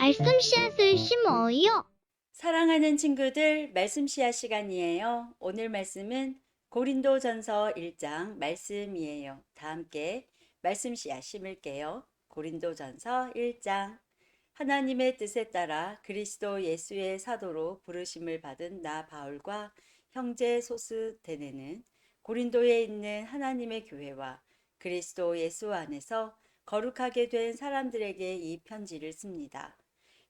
말씀 씨앗을 심어요. 사랑하는 친구들, 말씀 씨앗 시간이에요. 오늘 말씀은 고린도전서 1장 말씀이에요. 다 함께 말씀 씨앗 심을게요. 고린도전서 1장 하나님의 뜻에 따라 그리스도 예수의 사도로 부르심을 받은 나 바울과 형제 소스 데네는 고린도에 있는 하나님의 교회와 그리스도 예수 안에서 거룩하게 된 사람들에게 이 편지를 씁니다.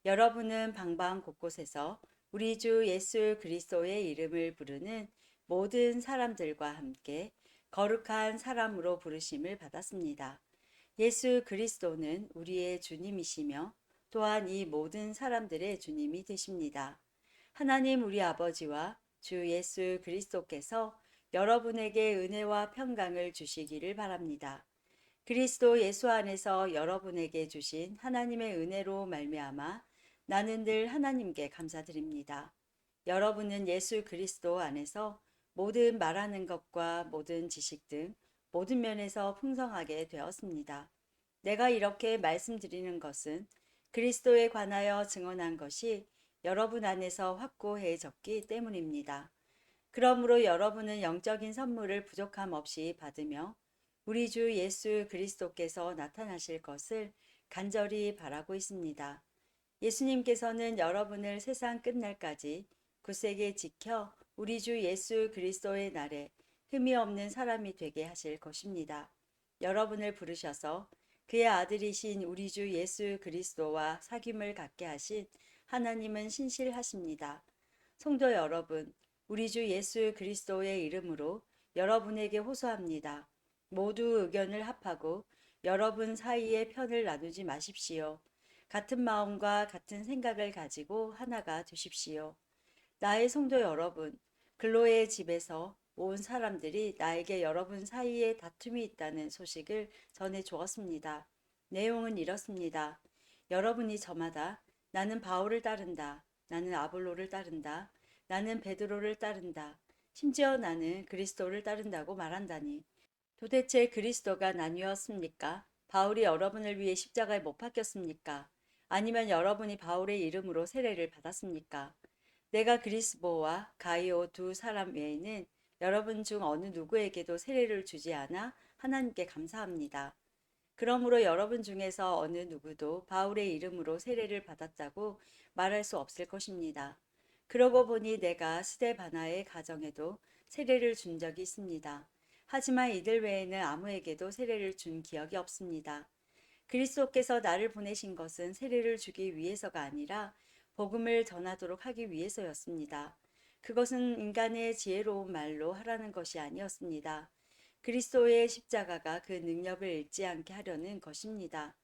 여러분은 방방 곳곳에서 우리 주 예수 그리스도의 이름을 부르는 모든 사람들과 함께 거룩한 사람으로 부르심을 받았습니다. 예수 그리스도는 우리의 주님이시며 또한 이 모든 사람들의 주님이 되십니다. 하나님 우리 아버지와 주 예수 그리스도께서 여러분에게 은혜와 평강을 주시기를 바랍니다. 그리스도 예수 안에서 여러분에게 주신 하나님의 은혜로 말미암아 나는 늘 하나님께 감사드립니다. 여러분은 예수 그리스도 안에서 모든 말하는 것과 모든 지식 등 모든 면에서 풍성하게 되었습니다. 내가 이렇게 말씀드리는 것은 그리스도에 관하여 증언한 것이 여러분 안에서 확고해졌기 때문입니다. 그러므로 여러분은 영적인 선물을 부족함 없이 받으며 우리 주 예수 그리스도께서 나타나실 것을 간절히 바라고 있습니다. 예수님께서는 여러분을 세상 끝날까지 굳세게 지켜 우리 주 예수 그리스도의 날에 흠이 없는 사람이 되게 하실 것입니다. 여러분을 부르셔서 그의 아들이신 우리 주 예수 그리스도와 사귐을 갖게 하신 하나님은 신실하십니다. 성도 여러분, 우리 주 예수 그리스도의 이름으로 여러분에게 호소합니다. 모두 의견을 합하고 여러분 사이에 편을 나누지 마십시오. 같은 마음과 같은 생각을 가지고 하나가 되십시오. 나의 성도 여러분, 글로의 집에서 온 사람들이 나에게 여러분 사이에 다툼이 있다는 소식을 전해 주었습니다. 내용은 이렇습니다. 여러분이 저마다 나는 바울을 따른다. 나는 아볼로를 따른다. 나는 베드로를 따른다. 심지어 나는 그리스도를 따른다고 말한다니. 도대체 그리스도가 나뉘었습니까? 바울이 여러분을 위해 십자가에 못 박혔습니까? 아니면 여러분이 바울의 이름으로 세례를 받았습니까? 내가 그리스보와 가이오 두 사람 외에는 여러분 중 어느 누구에게도 세례를 주지 않아 하나님께 감사합니다. 그러므로 여러분 중에서 어느 누구도 바울의 이름으로 세례를 받았다고 말할 수 없을 것입니다. 그러고 보니 내가 스데바나의 가정에도 세례를 준 적이 있습니다. 하지만 이들 외에는 아무에게도 세례를 준 기억이 없습니다. 그리스도께서 나를 보내신 것은 세례를 주기 위해서가 아니라 복음을 전하도록 하기 위해서였습니다. 그것은 인간의 지혜로운 말로 하라는 것이 아니었습니다. 그리스도의 십자가가 그 능력을 잃지 않게 하려는 것입니다.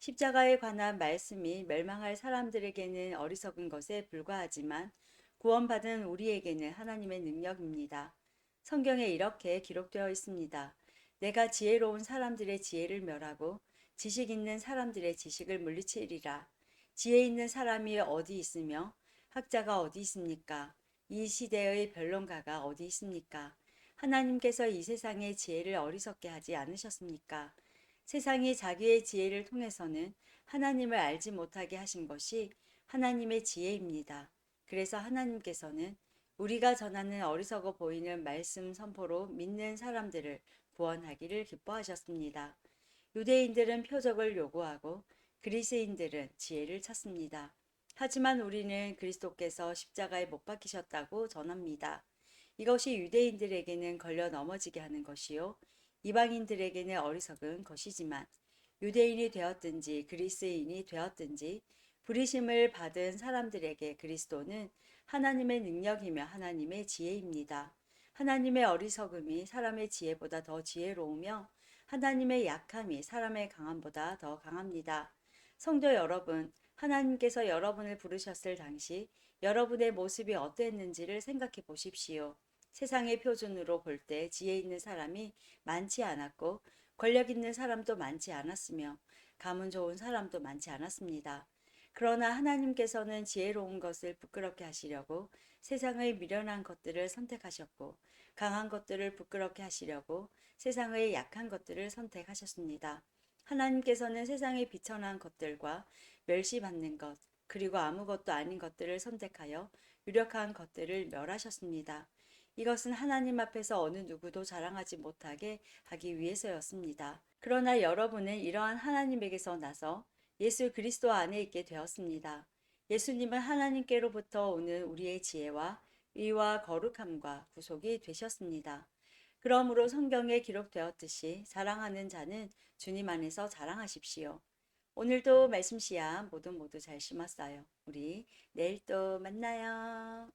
십자가에 관한 말씀이 멸망할 사람들에게는 어리석은 것에 불과하지만 구원받은 우리에게는 하나님의 능력입니다. 성경에 이렇게 기록되어 있습니다. 내가 지혜로운 사람들의 지혜를 멸하고 지식 있는 사람들의 지식을 물리치리라. 지혜 있는 사람이 어디 있으며 학자가 어디 있습니까? 이 시대의 변론가가 어디 있습니까? 하나님께서 이 세상의 지혜를 어리석게 하지 않으셨습니까? 세상이 자기의 지혜를 통해서는 하나님을 알지 못하게 하신 것이 하나님의 지혜입니다. 그래서 하나님께서는 우리가 전하는 어리석어 보이는 말씀 선포로 믿는 사람들을 구원하기를 기뻐하셨습니다. 유대인들은 표적을 요구하고 그리스인들은 지혜를 찾습니다. 하지만 우리는 그리스도께서 십자가에 못 박히셨다고 전합니다. 이것이 유대인들에게는 걸려 넘어지게 하는 것이요. 이방인들에게는 어리석은 것이지만 유대인이 되었든지 그리스인이 되었든지 부리심을 받은 사람들에게 그리스도는 하나님의 능력이며 하나님의 지혜입니다. 하나님의 어리석음이 사람의 지혜보다 더 지혜로우며 하나님의 약함이 사람의 강함보다 더 강합니다. 성도 여러분, 하나님께서 여러분을 부르셨을 당시 여러분의 모습이 어땠는지를 생각해 보십시오. 세상의 표준으로 볼 때 지혜 있는 사람이 많지 않았고 권력 있는 사람도 많지 않았으며 가문 좋은 사람도 많지 않았습니다. 그러나 하나님께서는 지혜로운 것을 부끄럽게 하시려고 세상의 미련한 것들을 선택하셨고 강한 것들을 부끄럽게 하시려고 세상의 약한 것들을 선택하셨습니다. 하나님께서는 세상의 비천한 것들과 멸시받는 것, 그리고 아무것도 아닌 것들을 선택하여 유력한 것들을 멸하셨습니다. 이것은 하나님 앞에서 어느 누구도 자랑하지 못하게 하기 위해서였습니다. 그러나 여러분은 이러한 하나님에게서 나서 예수 그리스도 안에 있게 되었습니다. 예수님은 하나님께로부터 오는 우리의 지혜와 의와 거룩함과 구속이 되셨습니다. 그러므로 성경에 기록되었듯이 사랑하는 자는 주님 안에서 자랑하십시오. 오늘도 말씀 씨앗 모두 모두 잘 심었어요. 우리 내일 또 만나요.